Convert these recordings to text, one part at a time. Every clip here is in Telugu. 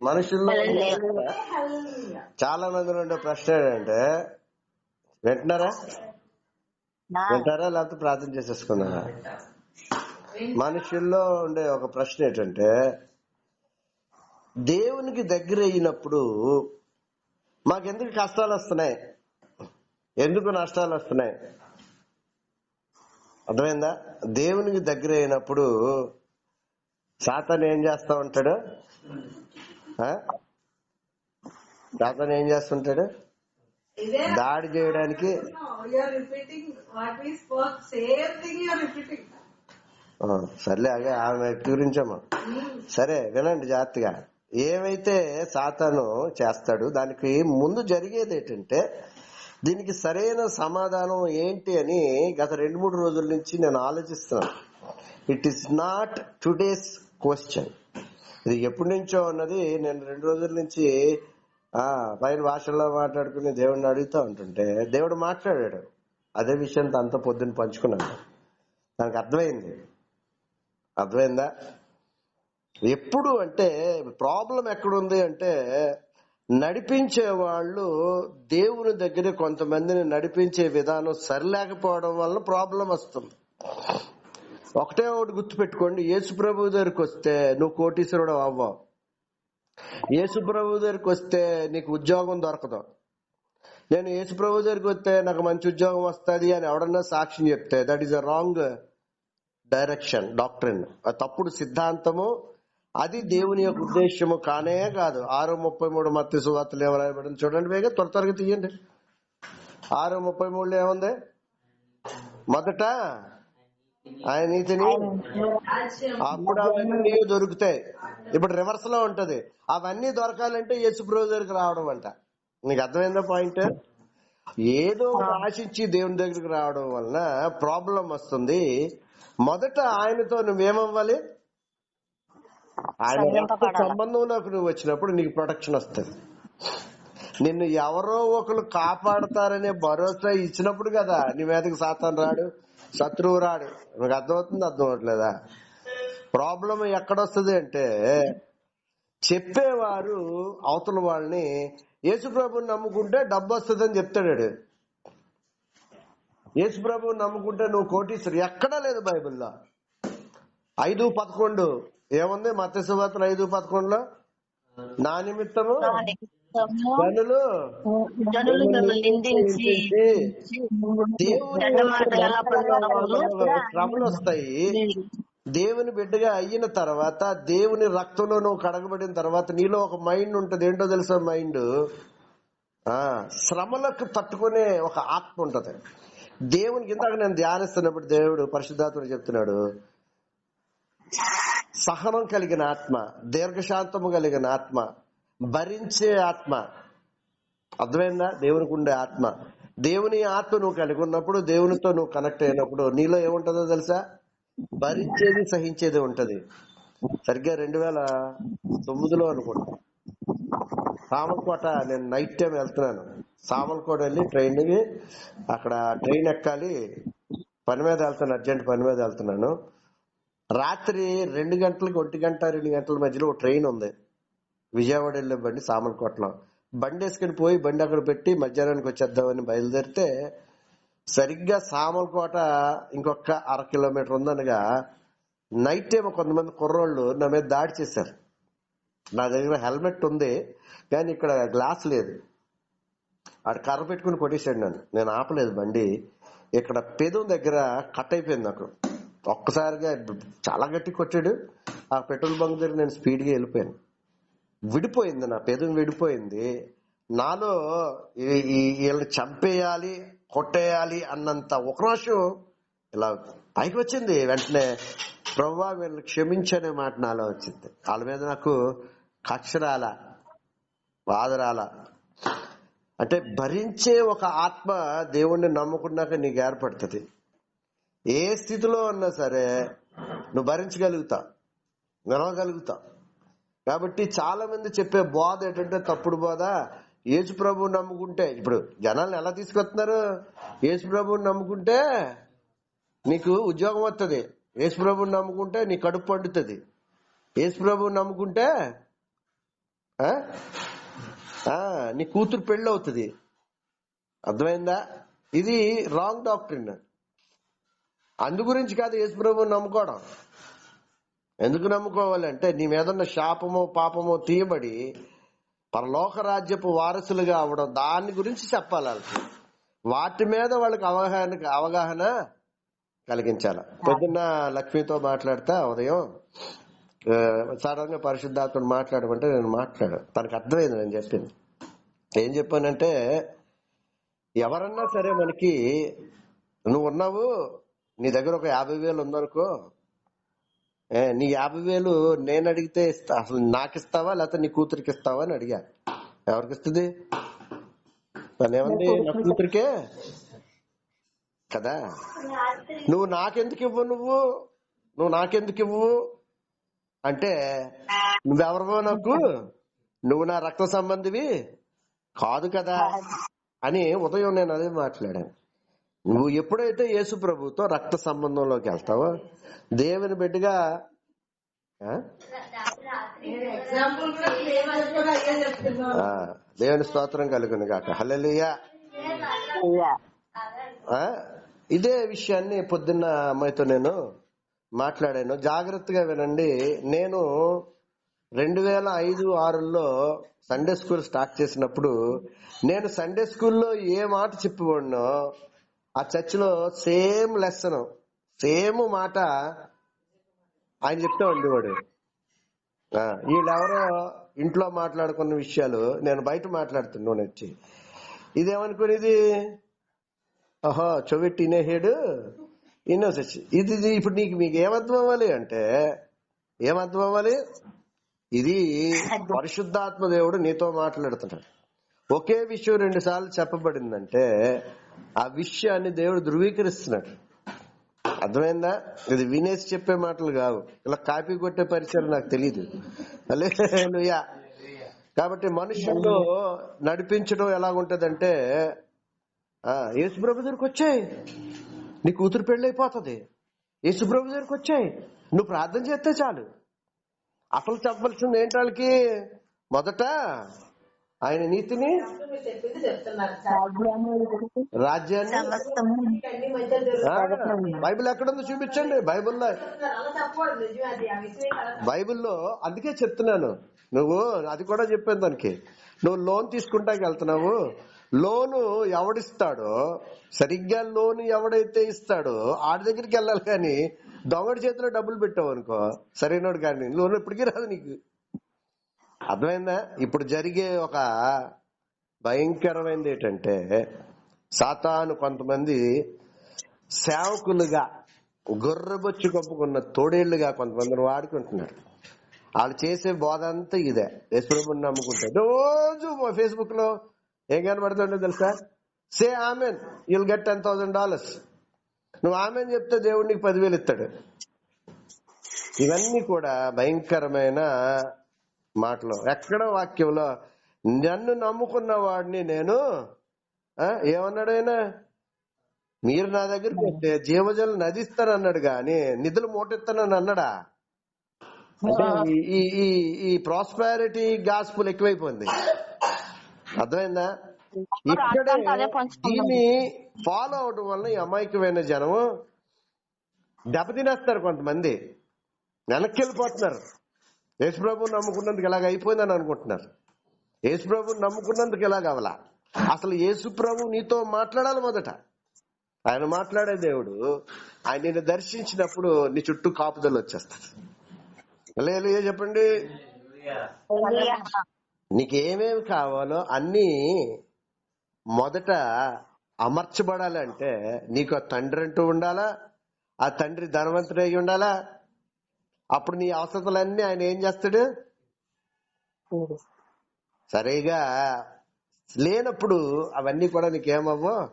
మనుషుల్లో. చాలా మందిలో ఉండే ప్రశ్న ఏంటంటే వింటున్నారా? వింటారా? లేకపోతే ప్రార్థన చేసేసుకున్నారా మనుషుల్లో ఉండే ఒక ప్రశ్న ఏంటంటే దేవునికి దగ్గర అయినప్పుడు మాకెందుకు కష్టాలు వస్తున్నాయి? ఎందుకు నష్టాలు వస్తున్నాయి? అర్థమైందా? దేవునికి దగ్గర అయినప్పుడు సాతాన్ ఏం చేస్తా ఉంటాడు? సాతాన్ ఏం చేస్తుంటాడు దాడి చేయడానికి సర్లే అగే ఆమె గురించమ్మా సరే వినండి జాగ్రత్తగా. ఏమైతే సాతాను చేస్తాడు దానికి ముందు జరిగేది ఏంటంటే దీనికి సరైన సమాధానం ఏంటి అని గత రెండు మూడు రోజుల నుంచి నేను ఆలోచిస్తున్నాను. It is not today's question ఇది ఎప్పటి నుంచో ఉన్నది నేను రెండు రోజుల నుంచి ఆ పైన భాషల్లో మాట్లాడుకుని దేవుడిని అడుగుతూ ఉంటుంటే దేవుడు మాట్లాడాడు. అదే విషయం అంత పొద్దున్న పంచుకున్నాను. నాకు అర్థమైంది. అర్థమైందా? ఎప్పుడు అంటే ప్రాబ్లం ఎక్కడుంది అంటే నడిపించే వాళ్ళు దేవుని దగ్గర కొంతమందిని నడిపించే విధానం సరిలేకపోవడం వల్ల ప్రాబ్లం వస్తుంది. ఒకటే ఒకటి గుర్తుపెట్టుకోండి. యేసు ప్రభు దగ్గరికి వస్తే నువ్వు కోటీశ్వరుడు అవ్వవు యేసు ప్రభు దగ్గరికి వస్తే నీకు ఉద్యోగం దొరకదు. నేను యేసు ప్రభు దగ్గరికి వస్తే నాకు మంచి ఉద్యోగం వస్తుంది అని ఎవడన్నా సాక్ష్యం చెప్తే that is a wrong direction doctrine తప్పుడు సిద్ధాంతము అది దేవుని యొక్క ఉద్దేశము కానే కాదు. ఆరు ముప్పై మూడు మత్తి సువార్తలు ఏమరాయబడింది చూడండి వేగ త్వర త్వరగా తీయండి. ఆరు ముప్పై మూడులో ఏముంది? మొదట ఆయన నీతిని అప్పుడు అవన్నీ దొరుకుతాయి. ఇప్పుడు రివర్స్లో ఉంటది. అవన్నీ దొరకాలంటే యేసు ప్రభు దగ్గరికి రావడం అంట. నీకు అర్థమైందా పాయింట్ ఏదో ఆశించి దేవుని దగ్గరికి రావడం వలన ప్రాబ్లం వస్తుంది. మొదట ఆయనతో నువ్వేమవ్వాలి? ఆయన. సంబంధంలోకి నువ్వు వచ్చినప్పుడు నీకు ప్రొటెక్షన్ వస్తుంది. నిన్ను ఎవరో ఒకరు కాపాడతారనే భరోసా ఇచ్చినప్పుడు కదా నీ మీదకి సాతాన్ రాడు. శత్రువు రాడు. మీకు అర్థమవుతుంది అర్థం అవట్లేదా ప్రాబ్లం ఎక్కడొస్తుంది అంటే చెప్పేవారు అవతల వాళ్ళని యేసుప్రభుని నమ్ముకుంటే డబ్బు వస్తుందని చెప్తాడు వాడు. యేసుప్రభుని నమ్ముకుంటే నువ్వు కోటీశ్వరు ఎక్కడా లేదు బైబిల్లో. ఐదు పదకొండు. ఏముంది? మత్స్యవార్తలు ఐదు పదకొండులో? నా నా నిమిత్తము జనులు జనులు మిమ్మల్ని నిందించి శ్రమలు వస్తాయి దేవుని బిడ్డగా అయిన తర్వాత దేవుని రక్తంలో నువ్వు కడగబడిన తర్వాత నీలో ఒక మైండ్ ఉంటది. ఏంటో తెలుసా మైండ్? ఆ శ్రమలకు తట్టుకునే ఒక ఆత్మ ఉంటది. దేవునికి ఇందాక నేను ధ్యానిస్తున్నప్పుడు దేవుడు పరిశుద్ధాత్ముడు చెప్తున్నాడు. సహనం కలిగిన ఆత్మ దీర్ఘశాంతము కలిగిన ఆత్మ భరించే ఆత్మ. అర్థమైందా? దేవునికి ఉండే ఆత్మ. దేవుని ఆత్మ నువ్వు కలిగి ఉన్నప్పుడు దేవునితో నువ్వు కనెక్ట్ అయినప్పుడు నీలో ఏముంటుందో తెలుసా? భరించేది సహించేది ఉంటది. సరిగ్గా రెండు వేల తొమ్మిదిలో అనుకుంటా. సామల్కోట నేను నైట్ టైం వెళ్తున్నాను. సామల్కోట వెళ్ళి ట్రైన్కి అక్కడ ట్రైన్ ఎక్కాలి. పని మీద వెళ్తాను అర్జెంట్ పని మీద వెళ్తున్నాను. రాత్రి రెండు గంటలకి ఒంటి గంట రెండు గంటల మధ్యలో ఒక ట్రైన్ ఉంది. విజయవాడ వెళ్ళే బండి సామర్లకోటలో బండి వేసుకుని పోయి బండి అక్కడ పెట్టి మధ్యాహ్నానికి వచ్చేద్దామని బయలుదేరితే సరిగ్గా సామలకోట ఇంకొక అర కిలోమీటర్ ఉందనగా నైట్ టైం కొంతమంది కుర్రోళ్ళు నా మీద దాడి చేశారు. నా దగ్గర హెల్మెట్ ఉంది కానీ ఇక్కడ గ్లాస్ లేదు. ఆడ కర్ర పెట్టుకుని కొట్టేశాడు నన్ను. నేను ఆపలేదు బండి. ఇక్కడ పెదం దగ్గర కట్ అయిపోయింది నాకు. ఒక్కసారిగా చాలా గట్టి కొట్టాడు. ఆ పెట్రోల్ బంక్ దగ్గర నేను స్పీడ్గా వెళ్ళిపోయాను. విడిపోయింది నా పేదం విడిపోయింది. నాలో ఈ- వీళ్ళని చంపేయాలి కొట్టేయాలి అన్నంత ఒక ఇలా పైకి వచ్చింది. వెంటనే ప్రవ్వా వీళ్ళని క్షమించనే మాట నాలో వచ్చింది. వాళ్ళ మీద నాకు కక్ష రాల బాధ రాల అంటే భరించే ఒక ఆత్మ దేవుణ్ణి నమ్ముకున్నాక నీకు ఏర్పడుతుంది. ఏ స్థితిలో ఉన్నా సరే నువ్వు భరించగలుగుతావు నిలవగలుగుతావు కాబట్టి చాలా మంది చెప్పే బోధ ఏంటంటే తప్పుడు బోధ. యేసు ప్రభువుని నమ్ముకుంటే ఇప్పుడు జనాలను ఎలా తీసుకొస్తున్నారు? యేసు ప్రభువుని నమ్ముకుంటే నీకు ఉద్యోగం వస్తుంది యేసు ప్రభువుని నమ్ముకుంటే నీ కడుపు పండుతుంది. యేసు ప్రభు నమ్ముకుంటే నీ కూతురు పెళ్ళి అవుతుంది అర్థమైందా? ఇది రాంగ్ డాక్టరీన్ అందు గురించి కాదు యేసు ప్రభు నమ్ముకోవడం. ఎందుకు నమ్ముకోవాలంటే నీ మీద ఉన్న శాపమో పాపమో తీయబడి పరలోక రాజ్యపు వారసులుగా అవడం దాని గురించి చెప్పాలి వాళ్ళకి. వాటి మీద వాళ్ళకి అవగాహన అవగాహన కలిగించాల. పొద్దున్న లక్ష్మితో మాట్లాడతా ఉదయం ఆ, సడన్గా పరిశుద్ధాత్మను మాట్లాడమంటే నేను మాట్లాడు తనకు అర్థమైంది నేను చెప్పింది. ఏం చెప్పానంటే ఎవరన్నా సరే మనకి నువ్వు ఉన్నావు నీ దగ్గర ఒక యాభై వేలు ఉందనుకో నీ యాభై వేలు నేను అడిగితే ఇస్తా. అసలు నాకు ఇస్తావా లేకపోతే నీ కూతురికి ఇస్తావా అని అడిగా. ఎవరికి ఇస్తుంది? నా కూతురికే? కదా? నువ్వు నాకెందుకు ఇవ్వు నువ్వు? నువ్వు నాకెందుకు ఇవ్వు? అంటే నువ్వెవరివో నాకు? నువ్వు నా రక్త సంబంధివి? కాదు? కదా. అని ఉదయం నేను అదే మాట్లాడాను. నువ్వు ఎప్పుడైతే యేసు ప్రభుతో రక్త సంబంధంలోకి వెళ్తావో దేవుని బిడ్డగా దేవుని స్తోత్రం కలుగును అయ్యా ఆ? ఇదే విషయాన్ని పొద్దున్న అమ్మాయితో నేను మాట్లాడాను. జాగ్రత్తగా వినండి. నేను రెండు వేల ఐదు ఆరులో సండే స్కూల్ స్టార్ట్ చేసినప్పుడు నేను సండే స్కూల్లో ఏ మాట చెప్పేవాడినో ఆ చర్చిలో సేమ్ లెసన్ సేమ్ మాట ఆయన చెప్తా ఉండేవాడు. ఆ, వీళ్ళెవరో ఇంట్లో మాట్లాడుకున్న విషయాలు నేను బయట మాట్లాడుతున్నాను వచ్చి. ఇదేమనుకునేది? ఓహో చెవిట్టి ఇనేహేడు ఇన్నో చచ్చి ఇది ఇది ఇప్పుడు నీకు మీకు ఏమర్థం అవ్వాలి అంటే ఏమర్థం అవ్వాలి? ఇది పరిశుద్ధాత్మ దేవుడు నీతో మాట్లాడుతున్నాడు ఒకే విషయం రెండు సార్లు చెప్పబడిందంటే ఆ విషయాన్ని దేవుడు ధృవీకరిస్తున్నాడు. అర్థమైందా? ఇది వినేసి చెప్పే మాటలు కావు. ఇలా కాపీ కొట్టే పరిచయం నాకు తెలియదు హల్లెలూయా. కాబట్టి మనుషుల్లో నడిపించడం ఎలాగుంటదంటే ఆ యేసుప్రభు దగ్గరికి వచ్చాయి. నీ కూతురు పెళ్ళైపోతుంది. యేసుప్రభు దగ్గరికి వచ్చాయి. నువ్వు ప్రార్థన చేస్తే చాలు. అసలు చెప్పవలసింది ఏంటి వాళ్ళకి? మొదట ఆయన నీతిని రాజ్యాన్ని బైబిల్ ఎక్కడుందో చూపించండి. బైబిల్లో బైబిల్లో అందుకే చెప్తున్నాను. నువ్వు అది కూడా చెప్పాను దానికి. నువ్వు లోన్ తీసుకుంటాకి వెళ్తున్నావు. లోను ఎవడిస్తాడో సరిగ్గా లోన్ ఎవడైతే ఇస్తాడో ఆడి దగ్గరికి వెళ్ళాలి కానీ దొంగడి చేతిలో డబ్బులు పెట్టావు అనుకో సరైనోడు కానీ లోన్ ఎప్పటికీ రాదు నీకు. అర్థమైందా? ఇప్పుడు జరిగే ఒక భయంకరమైనది ఏంటంటే సాతాను కొంతమంది సేవకులుగా గొర్రెబొచ్చు కప్పుకున్న తోడేళ్ళుగా కొంతమందిని వాడుకుంటున్నారు. వాళ్ళు చేసే బోధ అంతా ఇదే. యశ్వరముని నమ్ముకుంటారు రోజు ఫేస్బుక్లో ఏం కనబడుతుందో తెలుసా? Say amen. You'll get ten thousand dollars నువ్వు ఆమెన్ చెప్తే దేవుడికి పదివేలు ఇస్తాడు. ఇవన్నీ కూడా భయంకరమైన మాటలు. ఎక్కడ వాక్యంలో? నన్ను నమ్ముకున్న వాడిని నేను ఆ, ఏమన్నాడు ఆయన? మీరు నా దగ్గరికి వస్తే జీవజలు నదిస్తానన్నాడు గాని నిధులు మూటెత్తానని అన్నాడా? ఈ- ఈ ఈ ప్రాస్పారిటీ గాస్పుల్ ఎక్కువైపోయింది. అర్థమైందా? ఇక్కడే. దీన్ని ఫాలో అవడం వల్ల ఈ అమాయకమైన జనం దెబ్బతినేస్తారు కొంతమంది. వెనక్కి వెళ్ళిపోతున్నారు. యేసుప్రభు నమ్ముకున్నందుకు ఇలాగ అయిపోయిందని అనుకుంటున్నారు? యేసుప్రభు నమ్ముకున్నందుకు ఇలాగ అవలా? అసలు యేసుప్రభు నీతో మాట్లాడాలి మొదట. ఆయన మాట్లాడే దేవుడు ఆయన నిన్ను దర్శించినప్పుడు నీ చుట్టూ కాపుదలు వచ్చేస్తుంది లేదు చెప్పండి. నీకేమేమి నీకు ఏమేమి కావాలో అన్ని మొదట అమర్చబడాలంటే నీకు ఆ తండ్రి అంటూ ఉండాలా? ఆ తండ్రి ధనవంతుడై అయి ఉండాలా? అప్పుడు నీ అవసరతలన్నీ ఆయన ఏం చేస్తాడు? సరిగా లేనప్పుడు అవన్నీ కూడా నీకేమవ్వో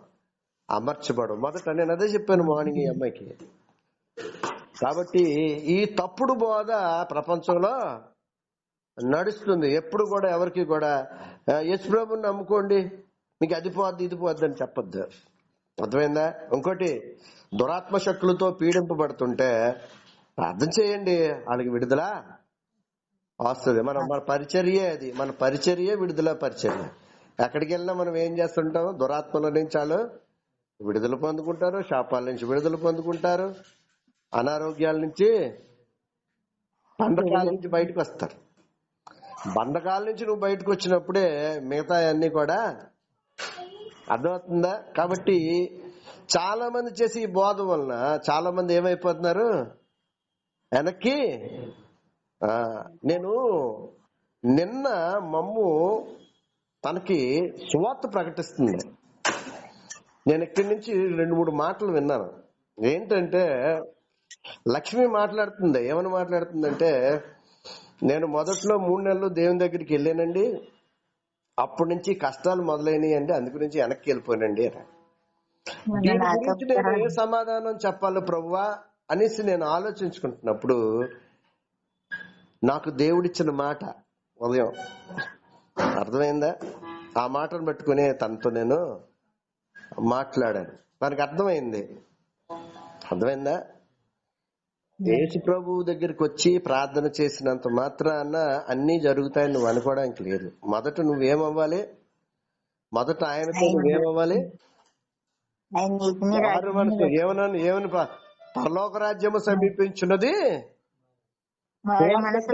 అమర్చబడు మొదట నేను అదే చెప్పాను మార్నింగ్ ఈ అమ్మాయికి. కాబట్టి ఈ తప్పుడు బోధ ప్రపంచంలో నడుస్తుంది. ఎప్పుడు కూడా ఎవరికి కూడా "ఆ, యేసు ప్రభుని నమ్ముకోండి. మీకు అది పోద్ది ఇది పోద్ది అని చెప్పొద్దు. అర్థమైందా? ఇంకోటి దురాత్మ శక్తులతో పీడింపబడుతుంటే ప్రార్థన చేయండి. వాళ్ళకి విడుదల వస్తుంది. మన మన పరిచర్యే అది. మన పరిచర్యే విడుదల పరిచర్య. ఎక్కడికి వెళ్ళినా మనం ఏం చేస్తుంటాం దురాత్మల నుంచి వాళ్ళు విడుదల పొందుకుంటారు శాపాల నుంచి విడుదల పొందుకుంటారు అనారోగ్యాల నుంచి బంధకాల నుంచి బయటకు వస్తారు. బంధకాల నుంచి నువ్వు బయటకు వచ్చినప్పుడే మిగతా అన్ని కూడా అర్థమవుతుందా? కాబట్టి చాలా మంది చేసి ఈ బోధ వలన చాలా మంది ఏమైపోతున్నారు? వెనక్కి ఆ, నేను నిన్న మమ్ము తనకి సువార్త ప్రకటిస్తుంది. నేను ఇక్కడి నుంచి రెండు మూడు మాటలు విన్నాను. ఏంటంటే లక్ష్మి మాట్లాడుతుంది ఏమని మాట్లాడుతుందంటే నేను మొదట్లో మూడు నెలలు దేవుని దగ్గరికి వెళ్ళానండి. అప్పటి నుంచి కష్టాలు మొదలైనవి అండి అందు గురించి వెనక్కి వెళ్ళిపోయానండి అని. దీని గురించి నేను ఏ సమాధానం చెప్పాలి ప్రభువా? అనేసి నేను ఆలోచించుకుంటున్నప్పుడు నాకు దేవుడిచ్చిన మాట ఉదయం. అర్థమైందా? ఆ మాటను పట్టుకునే తనతో నేను మాట్లాడాను. మనకు అర్థమైంది. అర్థమైందా? యేసు ప్రభు దగ్గరికి వచ్చి ప్రార్థన చేసినంత మాత్రాన అన్ని జరుగుతాయని నువ్వు అనుకోవడానికి లేదు. మొదట నువ్వేమవ్వాలి? మొదట ఆయనతో నువ్వేమవ్వాలి? ఏమనని ఏమని పరలోక రాజ్యము సమీపించున్నది?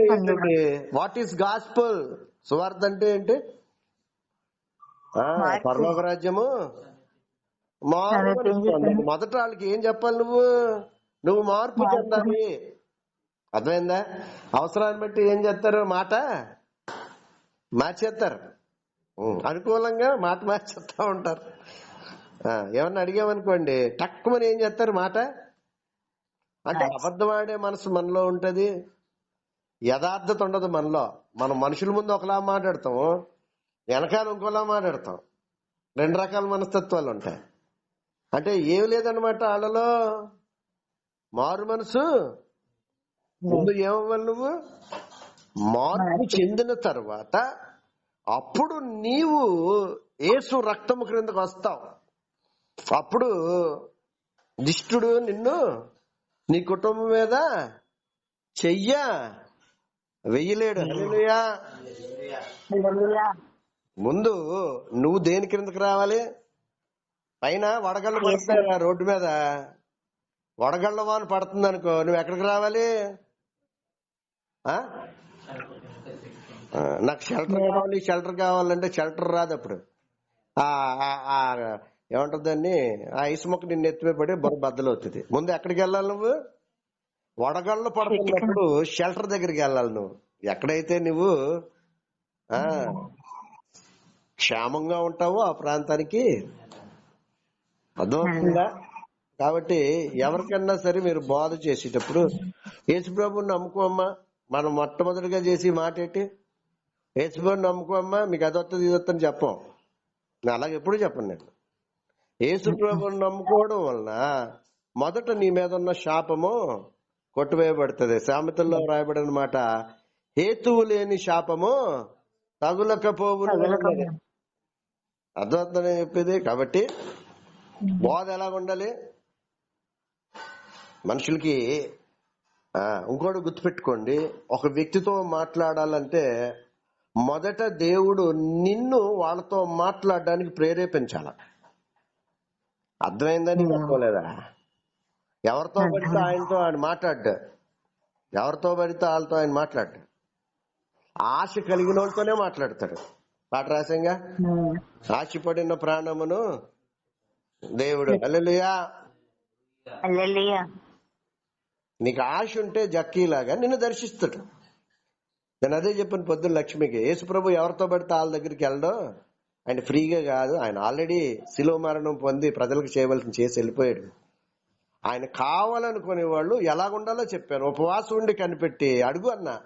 పొందును వాట్ ఈస్ గాస్పుల్ సువార్త అంటే ఏంటి? ఆ, మార్పు. పరలోక రాజ్యము మారు సమీపించుతుంది. మొదట వాళ్ళకి ఏం చెప్పాలి నువ్వు? నువ్వు మార్పు మార్పు. చెందాలి. అర్థమైందా? అవసరాన్ని బట్టి ఏం చేస్తారు? మాట మార్చేస్తారు. అనుకూలంగా మాట మార్చేస్తా ఉంటారు. ఏమన్నా అడిగామనుకోండి టక్కుమని ఏం చేస్తారు? మాట అంటే అబద్ధం ఆడే మనసు మనలో ఉంటది. యథార్థత ఉండదు మనలో. మనం మనుషుల ముందు ఒకలా మాట్లాడతాం వెనకాల ఇంకోలా మాట్లాడతాం. రెండు రకాల మనస్తత్వాలు ఉంటాయి. అంటే ఏం లేదనమాట వాళ్ళలో మారు మనసు. ముందు ఏమవ్వాలి నువ్వు? మార్పు. చెందిన తర్వాత అప్పుడు నీవు ఏసు రక్తము క్రిందకు వస్తావు. అప్పుడు దిష్టుడు నిన్ను నీ కుటుంబం మీద చెయ్య. వెయ్యలేడు. ముందు నువ్వు దేని క్రిందకి రావాలి? పైన వడగళ్ళు పడతాయి రోడ్డు మీద. వడగళ్ళ వాన పడుతుంది అనుకో నువ్వు ఎక్కడికి రావాలి? నాకు షెల్టర్ కావాలి షెల్టర్ కావాలంటే షెల్టర్ రాదు అప్పుడు. ఆ ఆ- దాన్ని? ఆ ఐస్ మొక్క నిన్ను ఎత్తిపోయి బొర బద్దలవుతుంది. ముందు ఎక్కడికి వెళ్ళాలి నువ్వు? వడగళ్ళు పడుతున్నప్పుడు షెల్టర్ దగ్గరికి వెళ్ళాలి నువ్వు. ఎక్కడైతే నువ్వు ఆ క్షేమంగా ఉంటావో ఆ ప్రాంతానికి అర్థమవుతుందా? కాబట్టి ఎవరికన్నా సరే మీరు బోధ చేసేటప్పుడు యేసుప్రభుని నమ్ముకోమ్మా మనం మొట్టమొదటిగా చేసి మాట ఏంటి? యేసుప్రభుని నమ్ముకోమ్మా మీకు అదొత్తది ఇదొత్తని చెప్పం. అలాగే ఎప్పుడు చెప్పను నేను. యేసుప్రభుని నమ్ముకోవడం వలన మొదట నీ మీద ఉన్న శాపము కొట్టువేయబడుతుంది. సామెతల్లో రాయబడిన మాట హేతువు లేని శాపము తగులకపోవును అన్నది. అర్థమవుతుందని చెప్పేది? కాబట్టి బోధ ఎలా ఉండాలి? మనుషులకి ఆ, ఇంకోటి గుర్తుపెట్టుకోండి. ఒక వ్యక్తితో మాట్లాడాలంటే మొదట దేవుడు నిన్ను వాళ్ళతో మాట్లాడడానికి ప్రేరేపించాల. అర్థమైందని చెప్పలేదా ఎవరితో పడితే ఆయనతో ఆయన మాట్లాడ్డా. ఎవరితో పడితే వాళ్ళతో ఆయన మాట్లాడ్డా. ఆశ కలిగిన వాళ్ళతోనే మాట్లాడతాడు. పాట రాసంగా. ఆశపడిన ప్రాణమును దేవుడు. అల్లెలుయా. నీకు ఆశ ఉంటే జక్కీలాగా నిన్ను దర్శిస్తాడు. నేను అదే చెప్పిన పొద్దున్న లక్ష్మికి యేసు ప్రభు ఎవరితో పడితే వాళ్ళ దగ్గరికి వెళ్ళడం ఆయన ఫ్రీగా కాదు. ఆయన ఆల్రెడీ శిలో మరణం పొంది ప్రజలకు చేయవలసిన చేసి వెళ్ళిపోయాడు. ఆయన కావాలనుకునే వాళ్ళు ఎలాగుండాలో చెప్పాను ఉపవాసం ఉండి కనిపెట్టి అడుగు అన్న.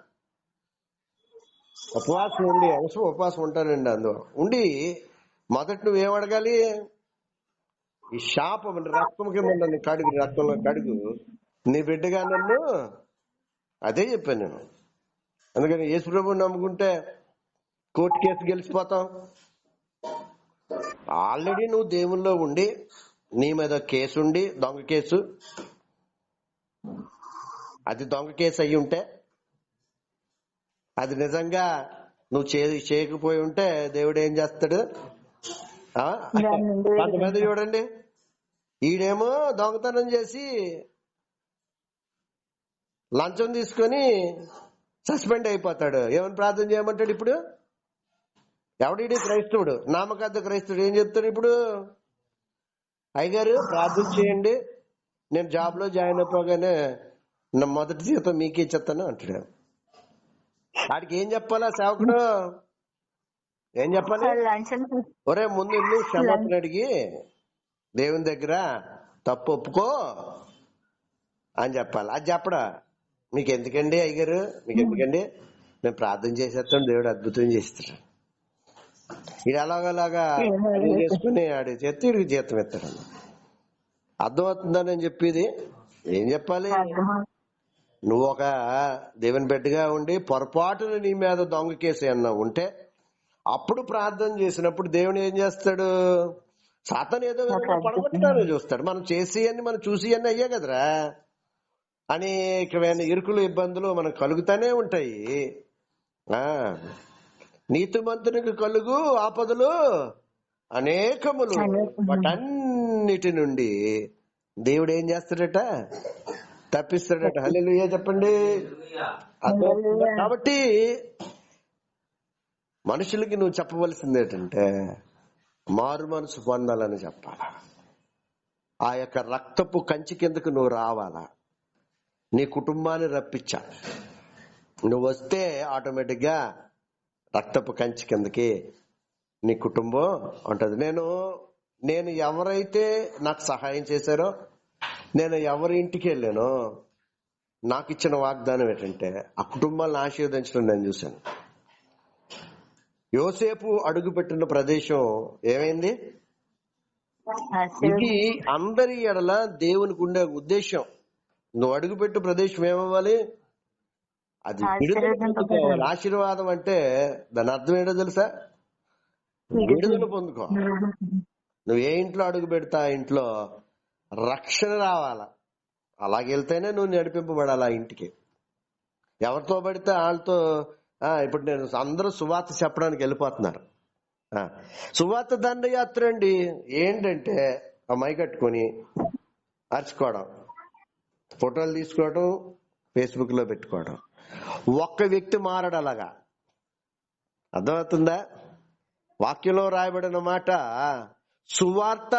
ఉపవాసం ఉండి అవసరం ఉపవాసం ఉంటానండి అందు ఉండి మొదటి నువ్వేం అడగాలి? ఈ శాపం రక్తంకి కింద నన్ను కడుగు రక్తంలో కడుగు. నీ బిడ్డగా నన్ను అదే చెప్పాను నేను. అందుకని యేసు ప్రభు నమ్ముకుంటే కోర్టు కేసు గెలిచిపోతాం. ఆల్రెడీ నువ్వు దేవుల్లో ఉండి నీ మీద కేసు ఉండి దొంగ కేసు. అది దొంగ కేసు అయ్యి ఉంటే అది నిజంగా నువ్వు చే చేయకపోయి ఉంటే దేవుడు ఏం చేస్తాడు? కొంతమంది చూడండి. ఈడేమో దొంగతనం చేసి లంచం తీసుకొని సస్పెండ్ అయిపోతాడు. ఏమని ప్రార్థన చేయమంటాడు ఇప్పుడు? ఎవడీడి క్రైస్తవుడు? నామకార్థ క్రైస్తవుడు ఏం చెప్తాడు ఇప్పుడు? అయ్యగారు ప్రార్థన చేయండి. నేను జాబ్లో జాయిన్ అయిపోగానే నా మొదటి జీతం మీకే ఇచ్చేస్తాను అంటాడు. వాడికి ఏం చెప్పాలా సేవకుడు? ఏం చెప్పాలి? ఒరే ముందు ఇల్లు క్షమాపణ అడిగి దేవుని దగ్గర తప్పు ఒప్పుకో అని చెప్పాలి. అది చెప్పడా? మీకు ఎందుకండి అయ్యగారు? మీకు ఎందుకండి నేను ప్రార్థన చేసేస్తాను దేవుడు అద్భుతం చేస్తాడు. ఇది అలాగలాగా చేసుకుని ఆడి చేస్తే వీడికి జీతం ఇస్తాడు అర్థమవుతుందా నేను చెప్పేది. ఏం చెప్పాలి? నువ్వు ఒక దేవుని బిడ్డగా ఉండి పొరపాటున నీ మీద దొంగ కేసు అన్నా ఉంటే అప్పుడు ప్రార్థన చేసినప్పుడు దేవుడు ఏం చేస్తాడు? సాతాను ఏదో పడగొట్టడానికి చూస్తాడు. మనం చేసి అన్ని మనం చూసి అన్ని అయ్యే కదరా? అనేకమైన ఇరుకులు ఇబ్బందులు మనకు కలుగుతానే ఉంటాయి. ఆ. నీతిమంతునికి కలుగు ఆపదలు అనేకములు. వాటన్నిటి నుండి దేవుడు ఏం చేస్తాడట? తప్పిస్తాడట. హల్లెలూయా చెప్పండి? కాబట్టి మనుషులకి నువ్వు చెప్పవలసింది ఏంటంటే మారు మనసు పొందాలని చెప్పాలా? ఆ యొక్క రక్తపు కంచి కిందకు నువ్వు రావాలా? నీ కుటుంబాన్ని రప్పించా నువ్వు వస్తే ఆటోమేటిక్గా రక్తపు కంచి కిందకి నీ కుటుంబం ఉంటది. నేను నేను ఎవరైతే నాకు సహాయం చేశారో నేను ఎవరి ఇంటికి వెళ్ళానో నాకు ఇచ్చిన వాగ్దానం ఏంటంటే ఆ కుటుంబాలను ఆశీర్వదించడం నేను చూశాను. యోసేపు అడుగుపెట్టిన ప్రదేశం ఏమైంది? ఇది అందరి ఎడల దేవునికి ఉండే ఉద్దేశం. నువ్వు అడుగుపెట్టు ప్రదేశం ఏమవ్వాలి? అది విడుదల పొందుకోవాలి ఆశీర్వాదం అంటే దాని అర్థం ఏంటో తెలుసా? విడుదల పొందుకో. నువ్వు ఏ ఇంట్లో అడుగు పెడతా ఆ ఇంట్లో రక్షణ రావాలా? అలాగెళ్తేనే నువ్వు నడిపింపబడాలి ఆ ఇంటికి. ఎవరితో పడితే వాళ్ళతో ఇప్పుడు నేను అందరూ సువార్త చెప్పడానికి వెళ్ళిపోతున్నారు. ఆ, సువార్త దండయాత్ర అండి. ఏంటంటే ఆ మై కట్టుకొని అరుచుకోవడం ఫోటోలు తీసుకోవడం ఫేస్బుక్లో పెట్టుకోవడం. ఒక్క వ్యక్తి మారడు అలాగా. అర్థమవుతుందా? వాక్యంలో రాయబడిన మాట సువార్త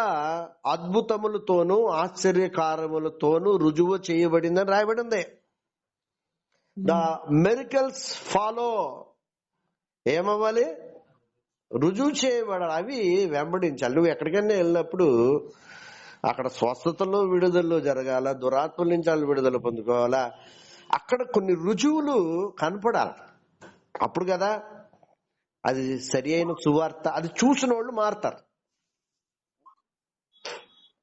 అద్భుతములతోనూ ఆశ్చర్యకారములతోనూ రుజువు చేయబడిందని రాయబడింది. ద మెరికల్స్ ఫాలో ఏమవ్వాలి? రుజువు చేయబడాలి. అవి వెంబడించాలి. నువ్వు ఎక్కడికైనా వెళ్ళినప్పుడు అక్కడ స్వస్థతలో విడుదలలో జరగాల దురాత్మల నుంచి వాళ్ళు విడుదల పొందుకోవాలా? అక్కడ కొన్ని రుజువులు కనపడాలి. అప్పుడు కదా అది సరి అయిన సువార్త అది చూసిన వాళ్ళు మారతారు.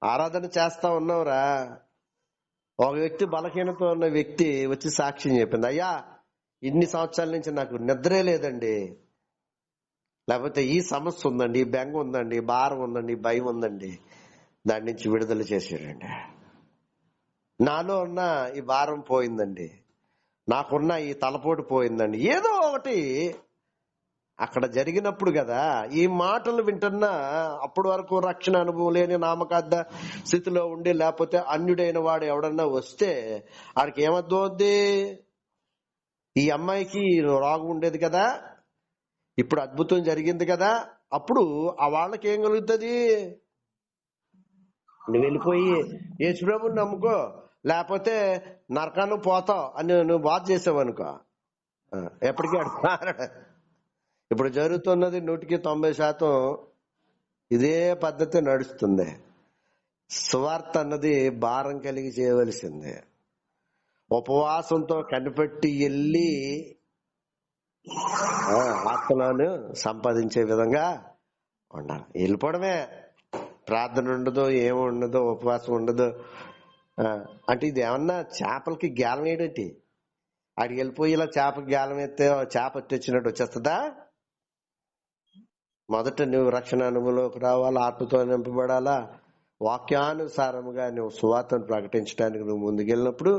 ఆరాధన చేస్తా ఉన్నావురా. ఒక వ్యక్తి బలహీనత ఉన్న వ్యక్తి వచ్చి సాక్ష్యం చెప్పింది అయ్యా ఇన్ని సంవత్సరాల నుంచి నాకు నిద్రే లేదండి. లేకపోతే ఈ సమస్య ఉందండి బెంగ ఉందండి భారం ఉందండి భయం ఉందండి. దాని నుంచి విడుదల చేసాడండి నాలో ఉన్న ఈ భారం పోయిందండి. నాకున్న ఈ తలపోటు పోయిందండి. ఏదో ఒకటి అక్కడ జరిగినప్పుడు కదా ఈ మాటలు వింటున్నా అప్పటి వరకు రక్షణ అనుభవం లేని నామకార్థ స్థితిలో ఉండి లేకపోతే అన్యుడైన వాడు ఎవడన్నా వస్తే ఆడికి ఏమర్థమవుద్ది? ఈ అమ్మాయికి రాగు ఉండేది కదా ఇప్పుడు అద్భుతం జరిగింది కదా అప్పుడు ఆ వాళ్ళకి ఏం కలుగుతుంది? నువ్వు వెళ్ళిపోయి యేసుప్రభుని నమ్ముకో. లేకపోతే నరకాన్ని పోతావు అని నువ్వు బాధ చేసావు అనుకో. ఎప్పటికీ ఇప్పుడు జరుగుతున్నది నూటికి తొంభై శాతం ఇదే పద్ధతి నడుస్తుంది. సువార్త అన్నది భారం కలిగి చేయవలసిందే. ఉపవాసంతో కనిపెట్టి వెళ్ళి ఆత్మలను సంపాదించే విధంగా ఉండాలి. వెళ్ళిపోవడమే. ప్రార్థన ఉండదు ఏమి ఉండదు ఉపవాసం ఉండదు అంటే ఇది ఏమన్నా చేపలకి గేలం వేయడేంటి? అడిగి వెళ్ళిపోయి ఇలా చేపకి గేలం ఎత్తే చేప తెచ్చినట్టు వచ్చేస్తుందా? మొదట నువ్వు రక్షణ అనుభవంలోకి రావాలా ఆత్మతో నింపబడాలా? వాక్యానుసారముగా నువ్వు సువార్తను ప్రకటించడానికి నువ్వు ముందుకెళ్ళినప్పుడు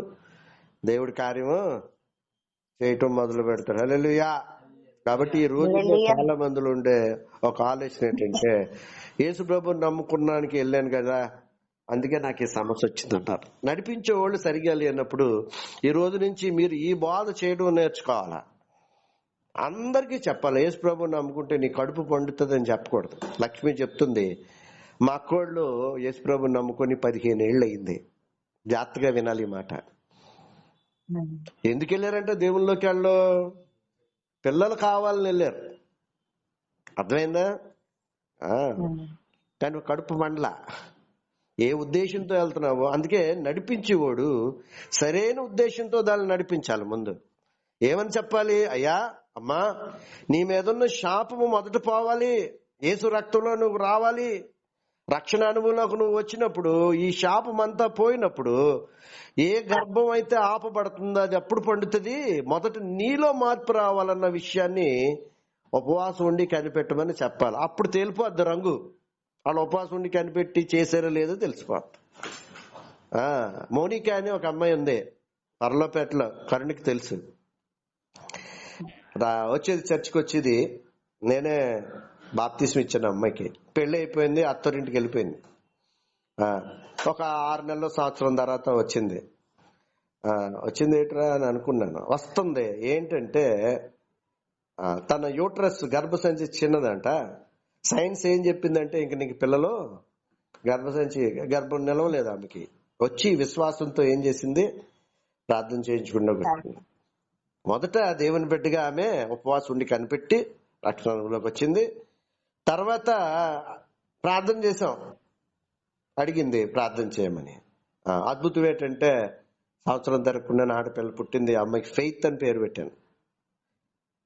దేవుడి కార్యము చేయటం మొదలు పెడతారు హల్లెలూయా! కాబట్టి ఈ హల్లెలూయా. చాలా మందిలో ఉండే ఒక ఆలోచన ఏంటంటే యేసు ప్రభుని నమ్ముకున్నానికి వెళ్ళాను కదా అందుకే నాకు ఈ సమస్య వచ్చిందంటారు. నడిపించే వాళ్ళు సరిగా లేనప్పుడు ఈ రోజు నుంచి మీరు ఈ బాధ చేయడం నేర్చుకోవాలా? అందరికీ చెప్పాలి. యేసు ప్రభుని నమ్ముకుంటే నీ కడుపు పండుతుంది అని చెప్పకూడదు. లక్ష్మి చెప్తుంది మా అక్కోళ్ళు యేసు ప్రభుని నమ్ముకొని పదిహేను ఏళ్ళు అయింది జాగ్రత్తగా వినాలి ఈ మాట. ఎందుకు వెళ్ళారంటే దేవుళ్ళలోకి వాళ్ళు పిల్లలు కావాలని వెళ్ళారు. అర్థమైందా? కానీ కడుపు మండల. ఏ ఉద్దేశంతో వెళ్తున్నావో అందుకే నడిపించేవాడు సరైన ఉద్దేశంతో దాన్ని నడిపించాలి ముందు. ఏమని చెప్పాలి? అయ్యా అమ్మా నీ మీదున్న శాపము మొదట పోవాలి. ఏసు రక్తంలో నువ్వు రావాలి. రక్షణ అనుభవంలోకి నువ్వు వచ్చినప్పుడు ఈ శాపం అంతా పోయినప్పుడు ఏ గర్భం అయితే ఆపబడుతుందో అది ఎప్పుడు పండుతుంది? మొదట నీలో మార్పు రావాలన్న విషయాన్ని ఉపవాసం ఉండి కనిపెట్టమని చెప్పాలి. అప్పుడు తేలిపోద్ది రంగు. వాళ్ళు ఉపాసుని ఉండి కనిపెట్టి చేశారో లేదో తెలిసిపోద్ది మౌనిక అని ఒక అమ్మాయి ఉంది. పర్లోపేటలో కరుణికి తెలుసు. రా వచ్చేది చర్చికి వచ్చేది నేనే బాప్తీసం ఇచ్చాను అమ్మాయికి. పెళ్ళి అయిపోయింది అత్తరింటికి వెళ్ళిపోయింది. ఒక ఆరు నెలల సంవత్సరం తర్వాత వచ్చింది. వచ్చింది ఏంట్రా అని అనుకున్నాను. వస్తుంది ఏంటంటే తన యూట్రస్ గర్భసంచి చిన్నదంట. సైన్స్ ఏం చెప్పిందంటే ఇంక నీకు పిల్లలు గర్భసంచి గర్భం నిలవలేదు ఆమెకి. వచ్చి విశ్వాసంతో ఏం చేసింది? ప్రార్థన చేయించుకున్న మొదట దేవుని బిడ్డగా ఆమె ఉపవాసం ఉండి కనిపెట్టి రక్షణలోకి వచ్చింది. తర్వాత ప్రార్థన చేసాం అడిగింది ప్రార్థన చేయమని. అద్భుతం ఏంటంటే సంవత్సరం జరగకుండా ఆడపిల్ల పుట్టింది అమ్మాయికి ఫెయిత్ అని పేరు పెట్టాను.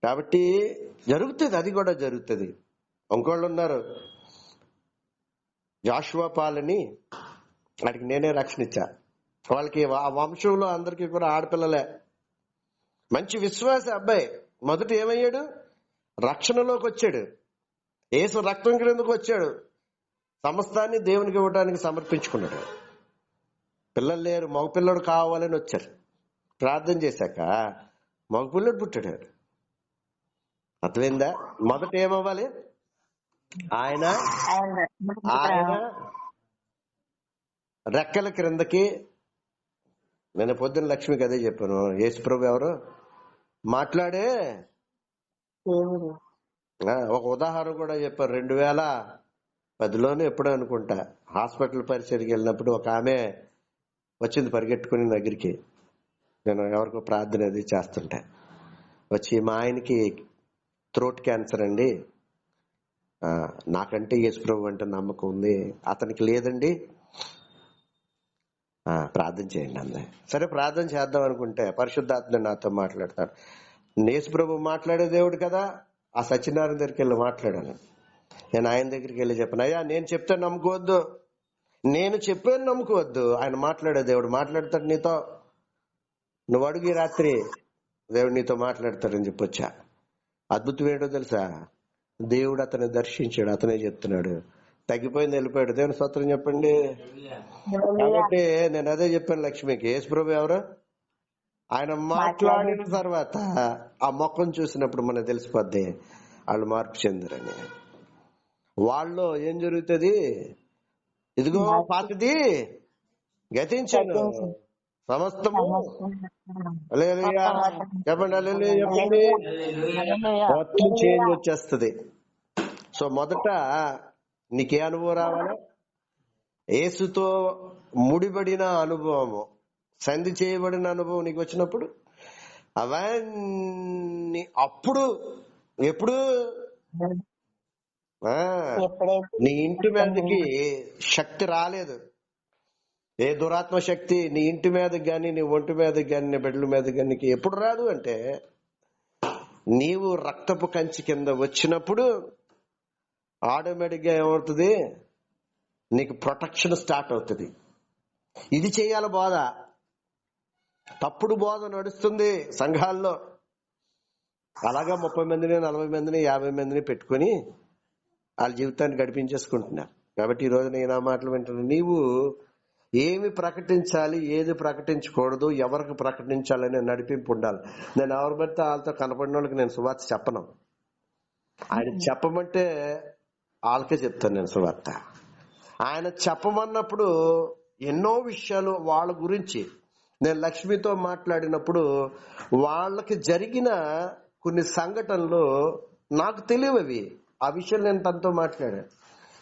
కాబట్టి జరుగుతుంది అది కూడా జరుగుతుంది. ఇంకోళ్ళు ఉన్నారు జాషువా పాలని వాడికి నేనే రక్షణ ఇచ్చా. వాళ్ళకి ఆ వంశంలో అందరికీ కూడా ఆడపిల్లలే. మంచి విశ్వాస అబ్బాయి. మొదట ఏమయ్యాడు? రక్షణలోకి వచ్చాడు. ఏసు రక్తం క్రిందకు వచ్చాడు. సమస్తాన్ని దేవునికి ఇవ్వడానికి సమర్పించుకున్నాడు. పిల్లలు లేరు. మగపిల్లడు కావాలని వచ్చారు. ప్రార్థన చేశాక మగపిల్లడు పుట్టాడు. అర్థమైందా? మొదట ఏమవ్వాలి? ఆయన ఆయన రెక్కల క్రిందకి నేను పొద్దున్న లక్ష్మికి అదే చెప్పాను. యేసుప్రభు ఎవరు? మాట్లాడే ఒక ఉదాహరణ కూడా చెప్పారు. రెండు వేల పదిలోనే ఎప్పుడో అనుకుంటా. హాస్పిటల్ పరిచయకి వెళ్ళినప్పుడు ఒక ఆమె వచ్చింది పరిగెట్టుకుని దగ్గరికి. నేను ఎవరికో ప్రార్థన అది చేస్తుంటే. వచ్చి మా ఆయనకి థ్రోట్ క్యాన్సర్ అండి. నాకంటే యేసుప్రభు అంటే నమ్మకం ఉంది. అతనికి లేదండి. ప్రార్థన చేయండి అంది సరే ప్రార్థన చేద్దాం అనుకుంటే పరిశుద్ధాత్మ నాతో మాట్లాడతాడు. యేసుప్రభు మాట్లాడే దేవుడు కదా. ఆ సత్యనారాయణ దగ్గరికి వెళ్ళి మాట్లాడాను. నేను ఆయన దగ్గరికి వెళ్ళి చెప్పాను అయ్యా నేను చెప్తే నమ్ముకోవద్దు. నేను చెప్పాను నమ్ముకోవద్దు. ఆయన మాట్లాడే దేవుడు మాట్లాడతాడు నీతో. నువ్వు అడుగు రాత్రి. దేవుడు నీతో మాట్లాడతాడని చెప్పొచ్చా? అద్భుతం ఏంటో తెలుసా? దేవుడు అతన్ని దర్శించాడు అతనే చెప్తున్నాడు. తగ్గిపోయింది వెళ్ళిపోయాడు. దేవుని స్తోత్రం చెప్పండి. కాబట్టి నేను అదే చెప్పాను లక్ష్మికి. యేసు ప్రభు ఎవరు? ఆయన మాట్లాడిన తర్వాత ఆ మొక్కను చూసినప్పుడు మనకు తెలిసిపోద్ది వాళ్ళు మార్పు చెందరని. వాళ్ళు ఏం జరుగుతుంది? ఇదిగో పాతది గతించాను. సమస్తము. చెప్పండి చెప్పండి. మొత్తం చేంజ్ వచ్చేస్తుంది. సో మొదట నీకే అనుభవం రావాలా? యేసుతో ముడిపడిన అనుభవము సంధి చేయబడిన అనుభవం నీకు వచ్చినప్పుడు అవన్నీ అప్పుడు ఎప్పుడు? నీ ఇంటి మీదకి శక్తి రాలేదు. ఏ దురాత్మ శక్తి నీ ఇంటి మీదకి కానీ నీ ఒంటి మీదకి కానీ నీ బిడ్డల మీదకి కానీ నీకు ఎప్పుడు రాదు అంటే నీవు రక్తపు కంచి కింద వచ్చినప్పుడు ఆటోమేటిక్గా ఏమవుతుంది? నీకు ప్రొటెక్షన్ స్టార్ట్ అవుతుంది. ఇది చేయాలి బోధ. తప్పుడు బోధ నడుస్తుంది సంఘాల్లో. అలాగా ముప్పై మందిని నలభై మందిని యాభై మందిని పెట్టుకొని వాళ్ళ జీవితాన్ని గడిపించేసుకుంటున్నారు. కాబట్టి ఈ రోజు నేను ఆ మాటలు వింటున్నాను. నీవు ఏమి ప్రకటించాలి ఏది ప్రకటించకూడదు ఎవరికి ప్రకటించాలనే నడిపింపు ఉండాలి. నేను ఎవరు పడితే వాళ్ళతో కనపడిన వాళ్ళకి నేను సువార్త చెప్పను. ఆయన చెప్పమంటే వాళ్ళకే చెప్తాను నేను సువార్త. ఆయన చెప్పమన్నప్పుడు ఎన్నో విషయాలు వాళ్ళ గురించి. నేను లక్ష్మితో మాట్లాడినప్పుడు వాళ్ళకి జరిగిన కొన్ని సంఘటనలు నాకు తెలియవు అవి. ఆ విషయం నేను తనతో మాట్లాడాను.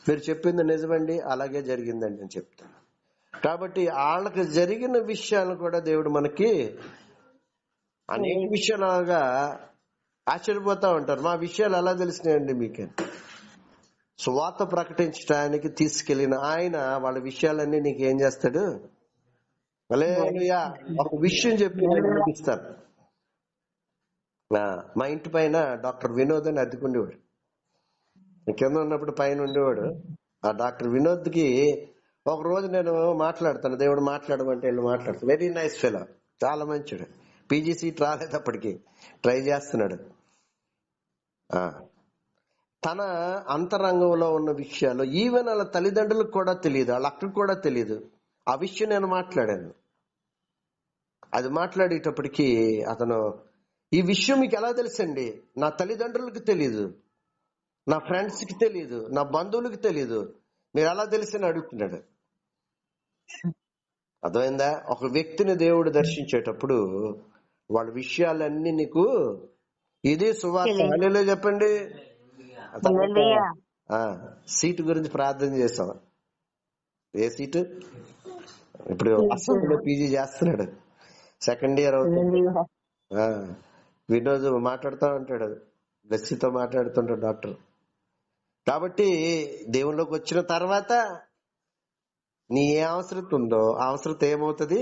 మీరు చెప్పింది నిజమండి అలాగే జరిగిందండి నేను చెప్తాను. కాబట్టి వాళ్ళకి జరిగిన విషయాలు కూడా దేవుడు మనకి అనేక విషయాలుగా ఆశ్చర్యపోతా ఉంటారు. మా విషయాలు ఎలా తెలిసినాయండి మీకు? సువార్త ప్రకటించడానికి తీసుకెళ్ళిన ఆయన వాళ్ళ విషయాలన్నీ నీకు ఏం చేస్తాడు. ఒక విషయం చెప్పి వినిపిస్తాను ఆ, మా ఇంటి పైన డాక్టర్ వినోద్ అని అద్దెకుండేవాడు కింద ఉన్నప్పుడు పైన ఉండేవాడు. ఆ డాక్టర్ వినోద్కి ఒక రోజు నేను మాట్లాడతాను దేవుడు మాట్లాడమంటే వెళ్ళి మాట్లాడతాను. వెరీ నైస్ ఫెలో చాలా మంచిడు పీజీ సీట్ రాలేదు అప్పటికి ట్రై చేస్తున్నాడు. తన అంతరంగంలో ఉన్న విషయాలు ఈవెన్ వాళ్ళ తల్లిదండ్రులకు కూడా తెలియదు వాళ్ళ అక్కకు కూడా తెలియదు. ఆ విషయం నేను మాట్లాడాను. అది మాట్లాడేటప్పటికి అతను ఈ విషయం మీకు ఎలా తెలుసండి? నా తల్లిదండ్రులకు తెలియదు నా ఫ్రెండ్స్కి తెలియదు నా బంధువులకు తెలియదు మీరు ఎలా తెలిసి అడుగుతున్నాడు. అర్థమైందా? ఒక వ్యక్తిని దేవుడు దర్శించేటప్పుడు వాళ్ళ విషయాలన్నీ నీకు ఇది సువార్త. చెప్పండి. సీటు గురించి ప్రార్థన చేసాం ఏ సీటు? ఇప్పుడు అసలు పీజీ చేస్తున్నాడు. సెకండ్ ఇయర్ అవుతుంది. వినోద్ మాట్లాడుతూ ఉంటాడు. లస్సీతో మాట్లాడుతుంటాడు డాక్టర్. కాబట్టి దేవుళ్ళలోకి వచ్చిన తర్వాత నీ ఏ అవసరం ఉందో ఆ అవసరం ఏమవుతుంది?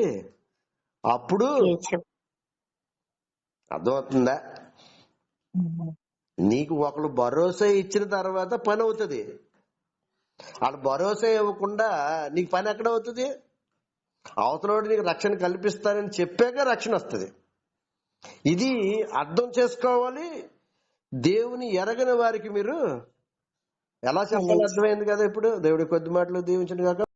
అప్పుడు. అర్థమవుతుందా? నీకు ఒకళ్ళు భరోసా ఇచ్చిన తర్వాత పని అవుతుంది. వాళ్ళు భరోసా ఇవ్వకుండా నీకు పని ఎక్కడ అవుతుంది? అవతలోడు నీకు రక్షణ కల్పిస్తానని చెప్పాక రక్షణ వస్తుంది. ఇది అర్థం చేసుకోవాలి. దేవుని ఎరగని వారికి మీరు ఎలా చెప్పాలి అర్థమైంది కదా ఇప్పుడు? దేవుడి కొద్ది మాటలు దీవించను కాక.